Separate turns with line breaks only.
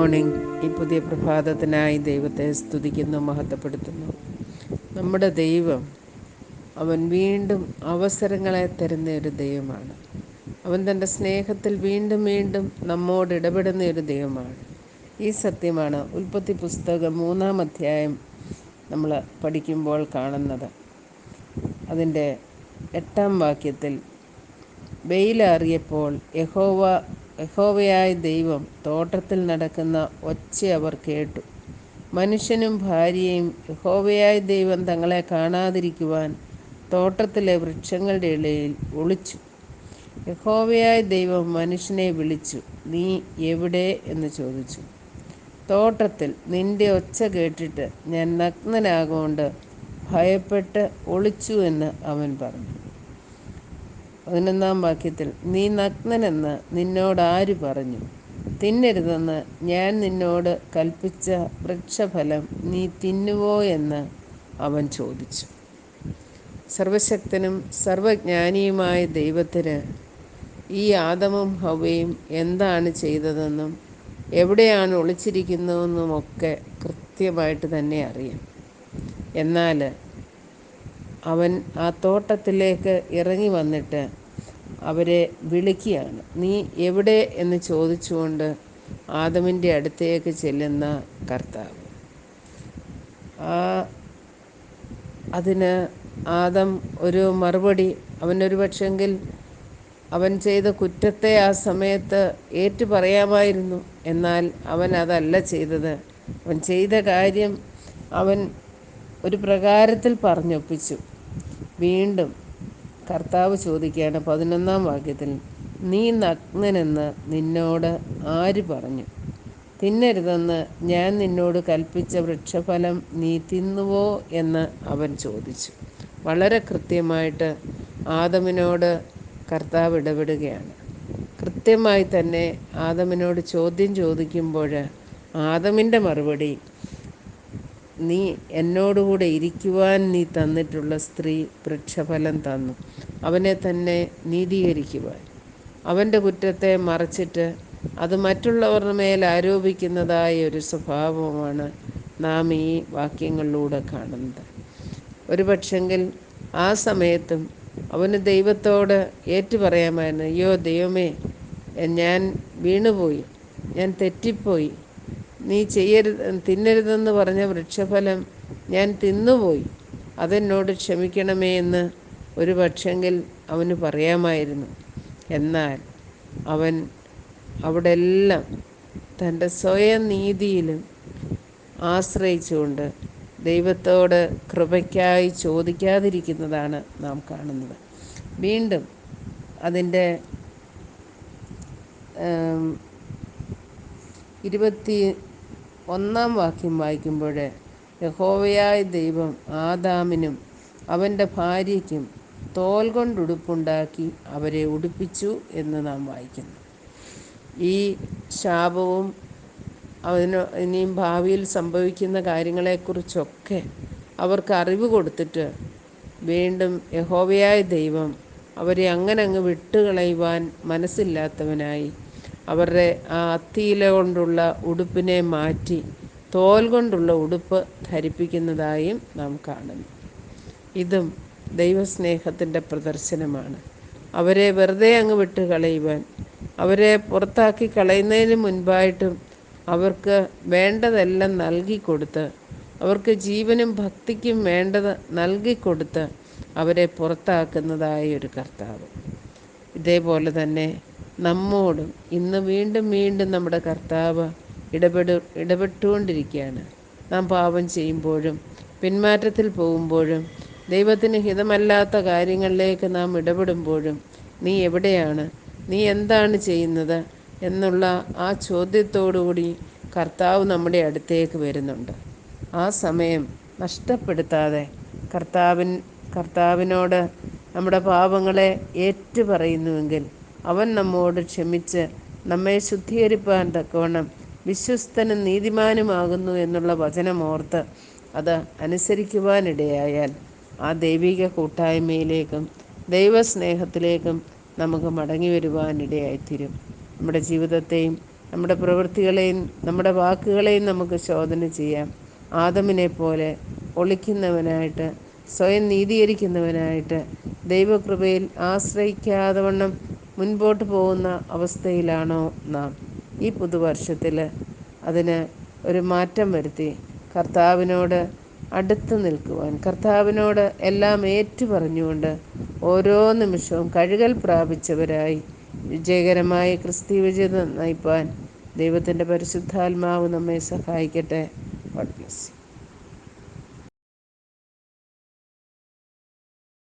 Morning ഈ പുതിയ പ്രഭാതത്തിനായി ദൈവത്തെ സ്തുതിക്കുന്നു മഹത്വപ്പെടുത്തുന്നു. നമ്മുടെ ദൈവം അവൻ വീണ്ടും അവസരങ്ങളെ തരുന്ന ഒരു ദൈവമാണ്. അവൻ തന്റെ സ്നേഹത്തിൽ വീണ്ടും വീണ്ടും നമ്മോട് ഇടപെടുന്ന ഒരു ദൈവമാണ്. ഈ സത്യമാണ് ഉൽപ്പത്തി പുസ്തകം മൂന്നാം അധ്യായം നമ്മൾ പഠിക്കുമ്പോൾ കാണുന്നത്. അതിന്റെ എട്ടാം വാക്യത്തിൽ വെയിലാറിയപ്പോൾ യഹോവ യഹോവയായ ദൈവം തോട്ടത്തിൽ നടക്കുന്ന ഒച്ച അവർ കേട്ടു. മനുഷ്യനും ഭാര്യയും യഹോവയായ ദൈവം തങ്ങളെ കാണാതിരിക്കുവാൻ തോട്ടത്തിലെ വൃക്ഷങ്ങളുടെ ഇടയിൽ ഒളിച്ചു. യഹോവയായ ദൈവം മനുഷ്യനെ വിളിച്ചു നീ എവിടെ? എന്ന് ചോദിച്ചു. തോട്ടത്തിൽ നിന്റെ ഒച്ച കേട്ടിട്ട് ഞാൻ നഗ്നനാകൊണ്ട് ഭയപ്പെട്ട് ഒളിച്ചു എന്ന് അവൻ പറഞ്ഞു. പതിനൊന്നാം വാക്യത്തിൽ നീ നഗ്നനെന്ന് ആര് പറഞ്ഞു? തിന്നരുതെന്ന് ഞാൻ നിന്നോട് കൽപ്പിച്ച വൃക്ഷഫലം നീ തിന്നുവോ എന്ന് അവൻ ചോദിച്ചു. സർവശക്തനും സർവജ്ഞാനിയുമായ ദൈവത്തിന് ഈ ആദമും ഹവയും എന്താണ് ചെയ്തതെന്നും എവിടെയാണ് ഒളിച്ചിരിക്കുന്നതെന്നുമൊക്കെ കൃത്യമായിട്ട് തന്നെ അറിയാം. എന്നാൽ അവൻ ആ തോട്ടത്തിലേക്ക് ഇറങ്ങി വന്നിട്ട് അവരെ വിളിക്കുകയാണ്. നീ എവിടെ? എന്ന് ചോദിച്ചുകൊണ്ട് ആദമിന്റെ അടുത്തേക്ക് ചെല്ലുന്ന കർത്താവ്. ആ അതിന് ആദം ഒരു മറുപടി അവനൊരു പക്ഷെങ്കിൽ അവൻ ചെയ്ത കുറ്റത്തെ ആ സമയത്ത് ഏറ്റു പറയാമായിരുന്നു. എന്നാൽ അവൻ അതല്ല ചെയ്തത്. അവൻ ചെയ്ത കാര്യം അവൻ ഒരു പ്രകാരത്തിൽ പറഞ്ഞൊപ്പിച്ചു. വീണ്ടും കർത്താവ് ചോദിക്കുകയാണ് പതിനൊന്നാം വാക്യത്തിൽ നീ നഗ്നനെന്ന് നിന്നോട് ആര് പറഞ്ഞു? തിന്നരുതെന്ന് ഞാൻ നിന്നോട് കൽപ്പിച്ച വൃക്ഷഫലം നീ തിന്നുവോ? എന്ന് അവൻ ചോദിച്ചു. വളരെ കൃത്യമായിട്ട് ആദമിനോട് കർത്താവ് ഇടപെടുകയാണ്. കൃത്യമായി തന്നെ ആദമിനോട് ചോദ്യം ചോദിക്കുമ്പോൾ ആദമിന്റെ മറുപടി നീ എന്നോടുകൂടെ ഇരിക്കുവാൻ നീ തന്നിട്ടുള്ള സ്ത്രീ വൃക്ഷഫലം തന്നു. അവനെ തന്നെ നീതീകരിക്കുവാൻ. അവന്റെ കുറ്റത്തെ മറച്ചിട്ട് അത് മറ്റുള്ളവരുടെ മേൽ ആരോപിക്കുന്നതായ ഒരു സ്വഭാവമാണ് നാം ഈ വാക്യങ്ങളിലൂടെ കാണുന്നത്. ഒരു പക്ഷെങ്കിൽ ആ സമയത്തും അവന് ദൈവത്തോട് ഏറ്റുപറയാമായിരുന്നു അയ്യോ ദൈവമേ ഞാൻ വീണുപോയി ഞാൻ തെറ്റിപ്പോയി നീ ചെയ്യരുത് തിന്നരുതെന്ന് പറഞ്ഞ വൃക്ഷഫലം ഞാൻ തിന്നുപോയി. അതെന്നോട് ക്ഷമിക്കണമേ എന്ന് ഒരു പക്ഷെങ്കിൽ അവന് പറയാമായിരുന്നു. എന്നാൽ അവൻ അവിടെ എല്ലാം തന്റെ സ്വയം നീതിയിലും ആശ്രയിച്ചുകൊണ്ട് ദൈവത്തോട് കൃപയ്ക്കായി ചോദിക്കാതിരിക്കുന്നതാണ് നാം കാണുന്നത്. വീണ്ടും അതിന്റെ ഇരുപത്തി ഒന്നാം വാക്യം വായിക്കുമ്പോൾ യഹോവയായ ദൈവം ആദാമിനും അവന്റെ ഭാര്യയ്ക്കും തോൽ കൊണ്ടുടുപ്പുണ്ടാക്കി അവരെ ഉടുപ്പിച്ചു എന്ന് നാം വായിക്കുന്നു. ഈ ശാപവും അതിന് ഇനിയും ഭാവിയിൽ സംഭവിക്കുന്ന കാര്യങ്ങളെക്കുറിച്ചൊക്കെ അവർക്ക് അറിവ് കൊടുത്തിട്ട് വീണ്ടും യഹോവയായ ദൈവം അവരെ അങ്ങനെ അങ്ങ് വിട്ടുകളയുവാൻ മനസ്സില്ലാത്തവനായി അവരുടെ അത്തിയില കൊണ്ടുള്ള ഉടുപ്പിനെ മാറ്റി തോൽ കൊണ്ടുള്ള ഉടുപ്പ് ധരിപ്പിക്കുന്നതായും നാം കാണുന്നു. ഇതും ദൈവസ്നേഹത്തിന്റെ പ്രദർശനമാണ്. അവരെ വെറുതെ അങ്ങ് വിട്ട് കളയുവാൻ അവരെ പുറത്താക്കി കളയുന്നതിന് മുൻപായിട്ടും അവർക്ക് വേണ്ടതെല്ലാം നൽകിക്കൊടുത്ത് അവർക്ക് ജീവനും ഭക്തിക്കും വേണ്ടത് നൽകിക്കൊടുത്ത് അവരെ പുറത്താക്കുന്നതായ ഒരു കർത്താവ്. ഇതേപോലെ തന്നെ നമ്മോടും ഇന്ന് വീണ്ടും വീണ്ടും നമ്മുടെ കർത്താവ് ഇടപെടു ഇടപെട്ടുകൊണ്ടിരിക്കുകയാണ്. നാം പാപം ചെയ്യുമ്പോഴും പിന്മാറ്റത്തിൽ പോകുമ്പോഴും ദൈവത്തിന് ഹിതമല്ലാത്ത കാര്യങ്ങളിലേക്ക് നാം ഇടപെടുമ്പോഴും നീ എവിടെയാണ്? നീ എന്താണ് ചെയ്യുന്നത്? എന്നുള്ള ആ ചോദ്യത്തോടുകൂടി കർത്താവ് നമ്മുടെ അടുത്തേക്ക് വരുന്നുണ്ട്. ആ സമയം നഷ്ടപ്പെടുത്താതെ കർത്താവിൻ കർത്താവിനോട് നമ്മുടെ പാപങ്ങളെ ഏറ്റു പറയുന്നുവെങ്കിൽ അവൻ നമ്മോട് ക്ഷമിച്ച് നമ്മെ ശുദ്ധീകരിപ്പാൻ തക്കവണ്ണം വിശ്വസ്തനും നീതിമാനുമാകുന്നു എന്നുള്ള വചനമോർത്ത് അത് അനുസരിക്കുവാനിടയായാൽ ആ ദൈവിക കൂട്ടായ്മയിലേക്കും ദൈവസ്നേഹത്തിലേക്കും നമുക്ക് മടങ്ങി വരുവാനിടയായിത്തീരും. നമ്മുടെ ജീവിതത്തെയും നമ്മുടെ പ്രവൃത്തികളെയും നമ്മുടെ വാക്കുകളെയും നമുക്ക് ശോധന ചെയ്യാം. ആദമിനെ പോലെ ഒളിക്കുന്നവനായിട്ട് സ്വയം നീതീകരിക്കുന്നവനായിട്ട് ദൈവകൃപയിൽ ആശ്രയിക്കാതെ വണ്ണം മുൻപോട്ട് പോകുന്ന അവസ്ഥയിലാണോ നാം? ഈ പുതുവർഷത്തിൽ അതിന് ഒരു മാറ്റം വരുത്തി കർത്താവിനോട് അടുത്ത് നിൽക്കുവാൻ കർത്താവിനോട് എല്ലാം ഏറ്റു പറഞ്ഞുകൊണ്ട് ഓരോ നിമിഷവും കഴുകൽ പ്രാപിച്ചവരായി വിജയകരമായി ക്രിസ്തീയ വിജയം നയിപ്പാൻ ദൈവത്തിന്റെ പരിശുദ്ധാത്മാവ് നമ്മെ സഹായിക്കട്ടെ. ഗോഡ്